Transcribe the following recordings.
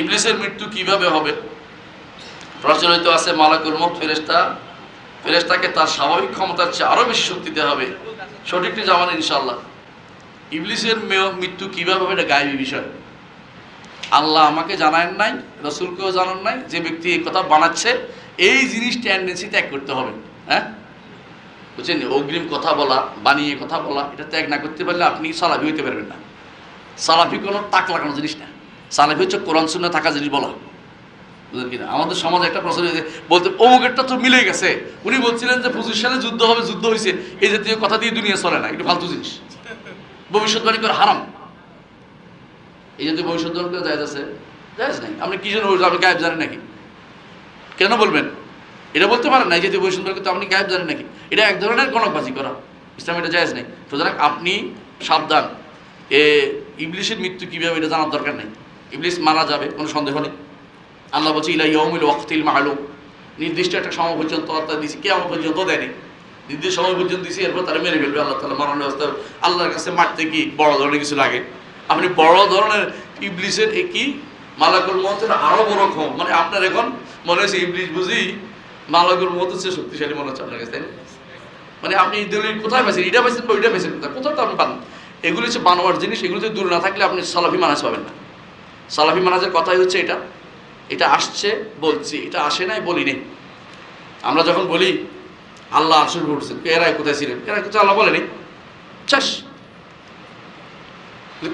ইবলিসের মৃত্যু কীভাবে হবে? প্রচলিত আছে মালাকুল মত ফেরেস্তা ফেরেস্তাকে তার স্বাভাবিক ক্ষমতার চেয়ে আরও বেশি শক্তি দেওয়া হবে। সঠিকটি জামান ইনশাল্লাহ ইবলিসের মৃত্যু কীভাবে হবে এটা গায়েবী বিষয়। আল্লাহ আমাকে জানান নাই, রসুলকেও জানান নাই, যে ব্যক্তি এই কথা বানাচ্ছে, এই জিনিস টেন্ডেন্সি ত্যাগ করতে হবে। হ্যাঁ? বুঝছেন? অগ্রিম কথা বলা, বানিয়ে কথা বলা, এটা ত্যাগ না করতে পারলে আপনি সালাফি হইতে পারবেন না। সালাফি কোনো তাক লাগানো জিনিস না। সালাফি হচ্ছে কোরআন শূন্য থাকা জিনিস বলা। বুঝলেন কিনা? আমাদের সমাজে একটা প্রশ্ন বলতে অমুকেরটা তো মিলে গেছে। উনি বলছিলেন যে পঁচিশ সালে যুদ্ধ হবে, যুদ্ধ হয়েছে এই জাতীয় কথা দিয়ে দুনিয়া চলে না, এটা ফালতু জিনিস। ভবিষ্যৎবাণী করে হারাম। এই জাতীয় ভবিষ্যৎবাণী করে জায়জ আছে? জায়জ নাই। আপনি কি জন্য? আপনি গায়েব জানেন নাকি? কেন বলবেন? এটা বলতে পারেন না, এই জাতীয় ভবিষ্যৎবাণী করতে আপনি গায়েব জানেন নাকি? এটা এক ধরনের গণকবাজি করা। ইসলাম এটা জায়জ নেই। সুতরাং আপনি সাবধান। এ ইংলিশের মৃত্যু কীভাবে, এটা জানার দরকার নেই। ইবলিশ মারা যাবে, কোনো সন্দেহ নেই। আল্লাহ বলছে, ইলা ইয়মিল ওয়াক্তিল মালুম। নির্দিষ্ট একটা সময় পর্যন্ত অর্থাৎ দিছি কে আমার পর্যন্ত দেয়নি। নির্দিষ্ট সময় পর্যন্ত দিছি, এরপর তারা মেরে ফেলবে, আল্লাহ তালা মরণ ব্যবস্থা আল্লাহর কাছে মারতে কি বড় ধরনের কিছু লাগে? আপনি বড় ধরনের ইবলিশের এ কি? মালাকুল মতের আরও বড় ক্ষম মানে আপনার এখন মনে হচ্ছে ইবলিশ বুঝি মালাকুল মত হচ্ছে শক্তিশালী মনে হচ্ছে আপনার কাছে? মানে আপনি দলিল কোথায় পাইছেন? এটা পাইছেন বা ওইটা পাইছেন? কোথায়? কোথাও তো আপনি পান। এগুলি হচ্ছে বানোয়ার জিনিস এগুলো যদি দূর না থাকলে আপনি সালাফি মানাজ পাবেন না। সালাফি মানাজের কথাই হচ্ছে এটা। এটা আসছে বলছি, এটা আসে নাই বলি নেই আমরা যখন বলি, আল্লাহ আসুর ঘটছেন এরাই কোথায় ছিলেন? এরা কোথায় আল্লাহ বলেনি। চাস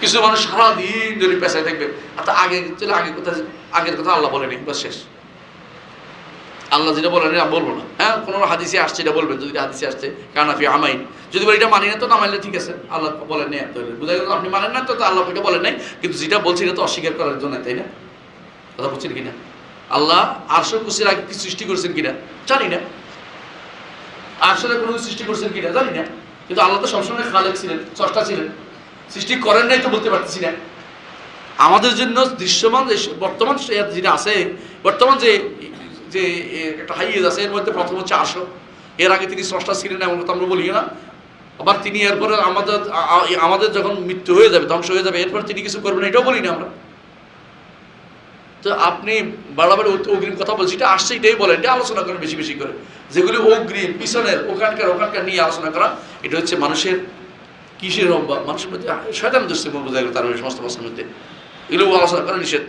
কিছু মানুষ সারাদিন ধরে পেশায় থাকবে। আর তা আগে আগে কোথায়, আগের কথা আল্লাহ বলেনি বা শেষ। আল্লাহ যেটা বলেন আমি বলব না। হ্যাঁ কোনো হাদিসে আসছে এটা বলবেন, যদি হাদিসে আসছে কানাফি আমাইন। যদি বলি এটা মানি না, তো না মানলে ঠিক আছে। আল্লাহ বলেন নাই তাহলে বুঝা গেল আপনি মানেন না তো আল্লাহ এটা বলেন নাই। কিন্তু যেটা বলছি এটা তো অস্বীকার করার জন্য, তাই না? কথা বলছেন কিনা? আল্লাহ আরশো কুসির আগে কি সৃষ্টি করেছেন কিনা? জানি না। আসলে কোনো সৃষ্টি করেছেন কিনা? জানি না। কিন্তু আল্লাহ তো সবসময় খালেক ছিলেন, স্রষ্টা ছিলেন। সৃষ্টি করেন নাই তো বলতে পারতেছি না। আমাদের জন্য দৃশ্যমান বর্তমান যেটা আছে, বর্তমান যে যে একটা হাইয়েজ আছে, এর মধ্যে প্রথম হচ্ছে আসো এর আগে তিনি স্রষ্টা ছিলেন এমন কথা আমরা বলি না। আবার তিনি এরপরে আমাদের আমাদের যখন মৃত্যু হয়ে যাবে, ধ্বংস হয়ে যাবে, এরপর তিনি কিছু করবেন এটাও বলি না আমরা। তো আপনি অত- অগ্রিম কথা বলছি, এটা আসছে, এটাই বলেন, এটা আলোচনা করেন বেশি বেশি করে। যেগুলি অগ্রিম, পিছনের, ওখানকার ওখানকার নিয়ে আলোচনা করা, এটা হচ্ছে মানুষের কিসের মানুষের মধ্যে শয়তান দৃষ্টি বোঝা গেল তার সমস্ত প্রশ্নের মধ্যে। এগুলো আলোচনা করা নিষেধ।